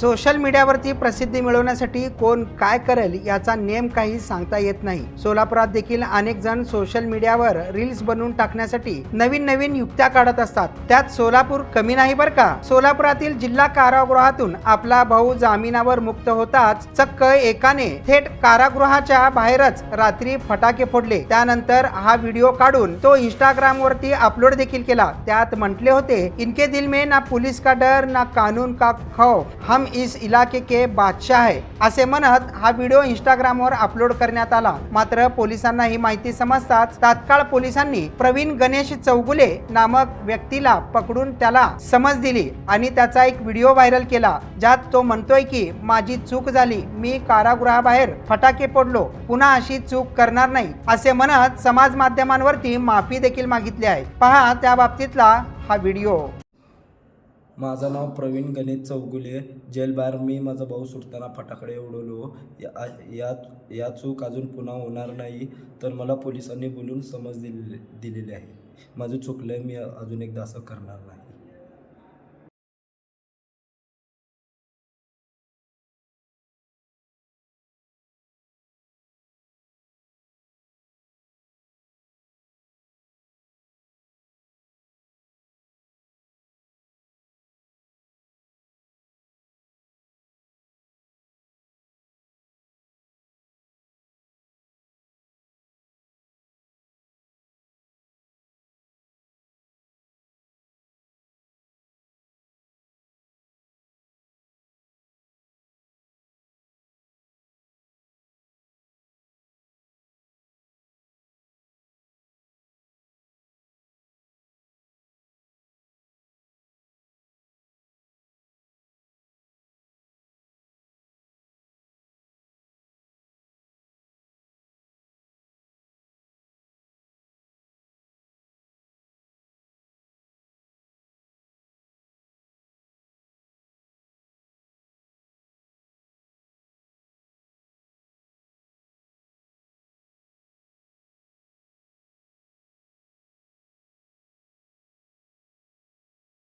Social मीडियावरती प्रसिद्धी मिळवण्यासाठी कोण काय करेल याचा नेम काही सांगता येत नाही. सोलापुरात देखील अनेक जण सोशल मीडियावर रील्स बनवून टाकण्यासाठी नवीन नवीन युक्त्या काढत असतात. त्यात सोलापूर कमी नाही बरं का? सोलापुरातील जिल्हा कारागृहातून आपला भाऊ जामिनावर मुक्त होताच चक्क एकाने थेट कारागृहाच्या बाहेरच रात्री फटाके फोडले. त्यानंतर हा व्हिडिओ काढून तो इंस्टाग्राम वरती अपलोड देखील केला. त्यात म्हटले होते इनके दिल में ना पुलिस का डर ना कानून का खौफ. हम इस इलाके के बादशाह है असे म्हणत हा व्हिडिओ इंस्टाग्रामवर अपलोड करण्यात आला. मात्र पोलिसांना ही माहिती समजताच तात्काळ पोलिसांनी प्रवीण गणेश चौगुले नामक व्यक्तीला पकडून त्याला समज दिली आणि त्याचा एक व्हिडिओ व्हायरल केला ज्यात तो म्हणतोय की माझी चूक झाली मी कारागृहाबाहेर फटाके पडलो पुन्हा अशी चूक करणार नाही असे म्हणत समाज माध्यमांवरती माफी देखील मागितली आहे. पहा त्या बाबतीतला हा व्हिडिओ. माझं नाव प्रवीण गणेश चौगुले जेलबाहेर मी माझा भाऊ सुटताना फटाकडे उडवलो. या या या चूक अजून पुन्हा होणार नाही तर मला पोलिसांनी बोलून समज दिलेली दिलेली आहे. माझं चुकलं आहे मी अजून एकदा असं करणार नाही.